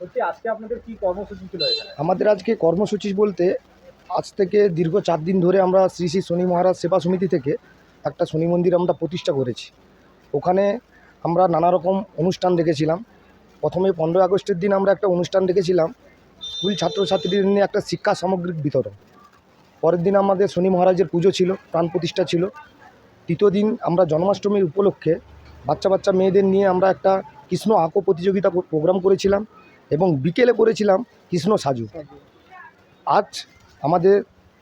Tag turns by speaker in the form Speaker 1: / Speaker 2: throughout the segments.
Speaker 1: হচ্ছে আজকে আপনাদের কি কর্মসূচি ছিল এখানে
Speaker 2: আমাদের আজকে কর্মসূচি বলতে আজ থেকে দীর্ঘ চার দিন ধরে আমরা শ্রী শ্রী শনি মহারাজ সেবা সমিতি থেকে একটা শনি মন্দির আমরা প্রতিষ্ঠা করেছি। ওখানে আমরা নানা রকম অনুষ্ঠান দেখেছিলাম। প্রথমে পনেরোই আগস্টের দিন আমরা একটা অনুষ্ঠান দেখেছিলাম। স্কুল ছাত্রছাত্রীদের নিয়ে একটা শিক্ষা সামগ্রিক বিতরণ। পরের দিন আমাদের শনি মহারাজের পুজো ছিল, প্রাণ প্রতিষ্ঠা ছিল। তৃতীয় দিন আমরা জন্মাষ্টমীর উপলক্ষে বাচ্চা বাচ্চা মেয়েদের নিয়ে আমরা একটা কৃষ্ণ আঁকো প্রতিযোগিতা প্রোগ্রাম করেছিলাম এবং বিকেলে করেছিলাম কৃষ্ণ সাজু। আজ আমাদের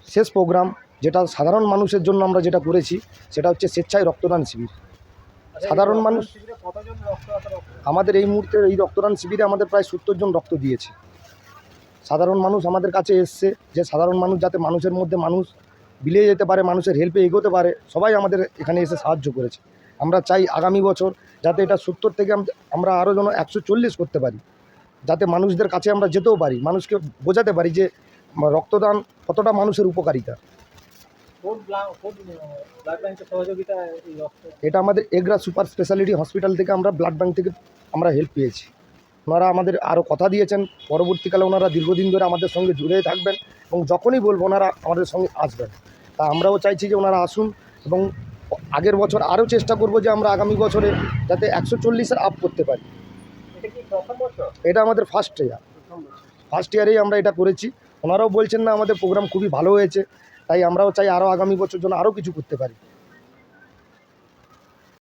Speaker 2: শেষ প্রোগ্রাম যেটা সাধারণ মানুষের জন্য আমরা যেটা করেছি সেটা হচ্ছে স্বেচ্ছায় রক্তদান শিবির। সাধারণ মানুষ আমাদের এই মুহূর্তে এই রক্তদান শিবিরে আমাদের প্রায় সত্তর জন রক্ত দিয়েছে। সাধারণ মানুষ আমাদের কাছে এসছে যে সাধারণ মানুষ যাতে মানুষের মধ্যে মানুষ বিলিয়ে যেতে পারে মানুষের হেল্পে এগোতে পারে সবাই আমাদের এখানে এসে সাহায্য করেছে। আমরা চাই আগামী বছর যাতে এটা সত্তর থেকে আমরা আরও যেন একশো চল্লিশ করতে পারি। যাতে মানুষদের কাছে আমরা যেতেও পারি মানুষকে বোঝাতে পারি যে রক্তদান কতটা মানুষের উপকারিতা? এটা আমাদের এগরা সুপার স্পেশালিটি হসপিটাল থেকে আমরা ব্লাড ব্যাঙ্ক থেকে আমরা হেল্প পেয়েছি। ওনারা আমাদের আরও কথা দিয়েছেন পরবর্তীকালে ওনারা দীর্ঘদিন ধরে আমাদের সঙ্গে জুড়ে থাকবেন এবং যখনই বলব ওনারা আমাদের সঙ্গে আসবেন। তা আমরাও চাইছি যে ওনারা আসুন এবং আগের বছর আরও চেষ্টা করব যে আমরা আগামী বছরে যাতে একশো চল্লিশের আপ করতে পারি।
Speaker 1: এটা
Speaker 2: আমাদের ফার্স্ট ইয়ার ফার্স্ট ইয়ারেই আমরা এটা করেছি। ওনারাও বলছেন না আমাদের প্রোগ্রাম খুবই ভালো হয়েছে, তাই আমরাও চাই আরও আগামী বছর জন্য আরও কিছু করতে পারি।